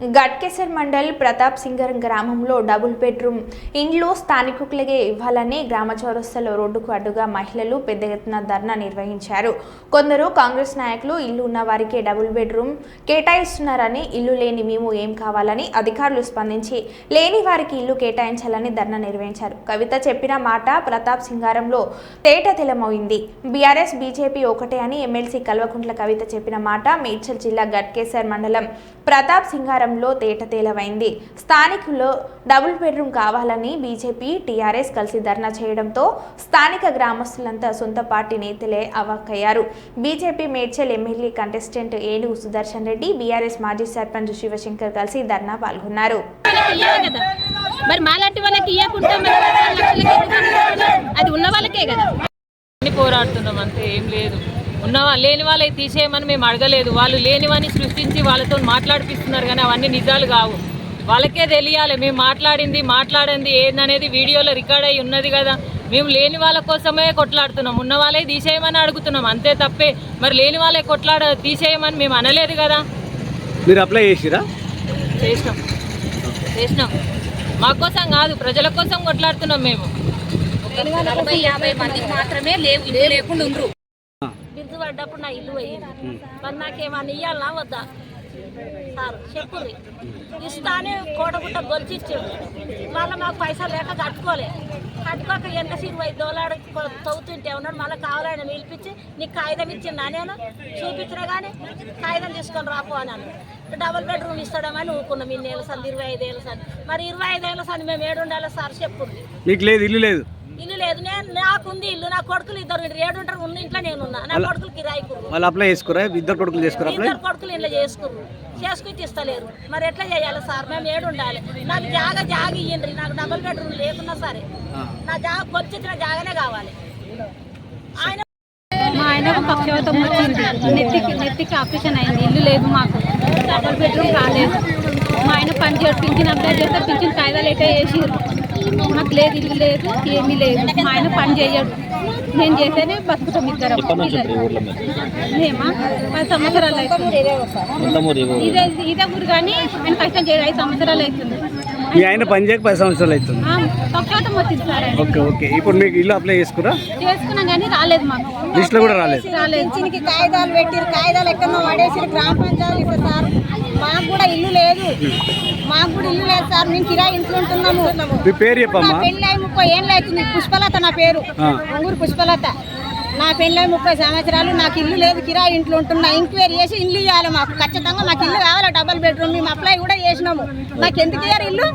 గట్కేసర్ మండల్ ప్రతాప్ సింగర్ గ్రామంలో double bedroom ఇండ్లు స్థానికులకే ఇవ్వాలని గ్రామ చౌరస్తలో రోడ్డుకు అడ్డుగా మహిళలు పెద్ద ఎత్తున ధర్నా నిర్వహించారు. కొందరు కాంగ్రెస్ నాయకులు ఇల్లు ఉన్న వారికే డబుల్ బెడ్రూమ్ కేటాయిస్తున్నారని ఇల్లు లేని మేము ఏం కావాలని అధికారులు స్పందించి లేని వారికి ఇల్లు కేటాయించాలని ధర్నా నిర్వహించారు. కవిత చెప్పిన మాట ప్రతాప్ సింగారంలో తేట తెలమైంది బీఆర్ఎస్ బీజేపీ ఒకటే అని ఎమ్మెల్సీ కల్వకుంట్ల కవిత చెప్పిన మాట మేడ్చల్ జిల్లా గట్కేసర్ మండలం ప్రతాప్ సింగారం తేట తేలమైంది స్థానికుల్లో డబుల్ బెడ్రూమ్ కావాలని బీజేపీ టీఆర్ఎస్ కలిసి ధర్నా చేయడంతో స్థానిక గ్రామస్తులంతా సొంత పార్టీ నేతలే అవాక్కయ్యారు. BJP Medchal MLA contestant Enugu Sudarshan Reddy BRS మాజీ సర్పంచ్ శివశంకర్ కలిసి ధర్నా పాల్గొన్నారు. మరి మాలాంటి వాళ్ళకి ఇవ్వకుండా? అది ఉన్న వాళ్ళకే కదా. పోరాడుతున్నాం అంతే ఏం లేదు. ఉన్న లేని వాళ్ళకి తీసేయమని మేము అడగలేదు. వాళ్ళు లేనివని సృష్టించి వాళ్ళతో మాట్లాడిపిస్తున్నారు కానీ అవన్నీ నిజాలు కావు. వాళ్ళకే తెలియాలి. మేము మాట్లాడింది మాట్లాడింది ఏందనేది వీడియోలో రికార్డ్ అయి ఉన్నది కదా. మేము లేని వాళ్ళ కోసమే కొట్లాడుతున్నాం. ఉన్న వాళ్ళే తీసేయమని అడుగుతున్నాం. అంతే తప్పే. మరి లేని వాళ్ళే కొట్లాడ తీసేయమని మేము అనలేదు కదా. మీరు అప్లై చేసిరా? చేసినాం. చేసినాం. మా కోసం కాదు ప్రజల కోసం కొట్లాడుతున్నాం మేము. నలభై యాభై మందికి మాత్రమే లేవు. లేకుండా ఉండరు. బిందు పడ్డప్పుడు నా ఇల్లు అయ్యింది మరి నాకేమన్నా ఇయ్యాలనా? వద్దా? సార్ చెప్పుర్రి. ఇస్తానే కోటగుట్ట గొలిచిచ్చాడు. మళ్ళీ మాకు పైసలు లేక కట్టుకోలే. కట్టుకోక ఎంత ఇరవై దోలాడు తవ్వుతుంటే ఉన్నాడు మళ్ళీ కావాలని పిలిపించి నీకు కాగితం ఇచ్చిందా నేను? చూపించినా కానీ కాగితం తీసుకొని రాపో అని అన్నాడు. డబుల్ బెడ్రూమ్ ఇస్తాడమని ఊరుకున్నాం. ఇన్ని ఏళ్ళ సంది ఇరవై ఐదు ఏళ్ళ సంది. మరి ఇరవై ఐదు ఏళ్ళ సంది మేము ఏడు ఉండాలి సార్ చెప్పుర్రి. మీకు లేదు ఇల్లు లేదు. ఇల్లు లేదు. నేను నాకుంది ఇల్లు నా కొడుకులు ఇద్దరు. ఏడు ఉంటారు ఉన్న ఇంట్లో నేను ఉన్నా నా కొడుకులు కిరాయి కుర్రు వాళ్ళు అప్లై చేసుకురా? ఇద్దరు కొడుకులు చేసుకురా అప్లై? ఇద్దరు కొడుకులు ఇంట్లో చేసుకుర్రు చేసుకుని ఇస్తలేరు మరి ఎట్లా చేయాలి సార్? మేము ఏడు ఉండాలి. నాకు జాగ జాగ ఇయ్యండి. నాకు డబుల్ బెడ్రూమ్ లేకున్నా సరే. నా జాగ కొలిచిన జాగనే కావాలి. ఆయన మా ఆయనకు పక్షవాతం వచ్చింది. నెత్తికి నెత్తికి ఆపరేషన్ అయింది. ఇల్లు లేదు మాకు. డబల్ బెడ్రూమ్ రాలేదు మా ఆయన పని చేయడు పింఛన్ అప్లై చేస్తే పింఛన్ కాయిదాలు ఎట్లా చేసిర్రు? మాకు లేదు ఇల్లు లేదు ఏమీ లేదు. మా ఆయన పని చేయడు. నేను చేస్తేనే బతుకుతాం ఇద్దరం. మేమా? పది సంవత్సరాలు అవుతుంది. ఇదే ఇదే ఊరు కానీ ఆయన కష్టం చేయడు ఐదు సంవత్సరాలు అవుతుంది. మీ ఆయన పని చేయక పది సంవత్సరాలు అవుతుంది. Okay okay. ఇప్పుడు మీకు ఇల్లు అప్లై చేసుకురా? చేసుకున్నాం కానీ రాలేదు మాకు. లిస్ట్లో కూడా రాలేదు. రాలేదు. పింఛన్కి కాగితాలు పెట్టిరు కాగితాలు ఎక్కడో పడేసి గ్రామ పంచాయతీ ఇస్తారు సార్. మాకు కూడా ఇల్లు లేదు. మాకు కూడా ఇల్లు లేదు సార్. మేము కిరాయి ఇంట్లో ఉంటున్నాము. మీ పేరు చెప్పమ్మా. పెళ్ళి అయి ముప్పై ఏళ్ళు అవుతుంది. పుష్పలత నా పేరు. ఆ. ఊరు పుష్పలత. నా పెళ్ళి ముప్పై సంవత్సరాలు నాకు ఇల్లు లేదు కిరాయి ఇంట్లో ఉంటున్నా ఎంక్వైరీ చేసి ఇల్లు ఇవ్వాలి మాకు. ఖచ్చితంగా మాకు ఇల్లు కావాలి డబల్ బెడ్రూమ్ మేము అప్లై కూడా చేసినాము. నాకు ఎందుకు ఇయ్యారు ఇల్లు?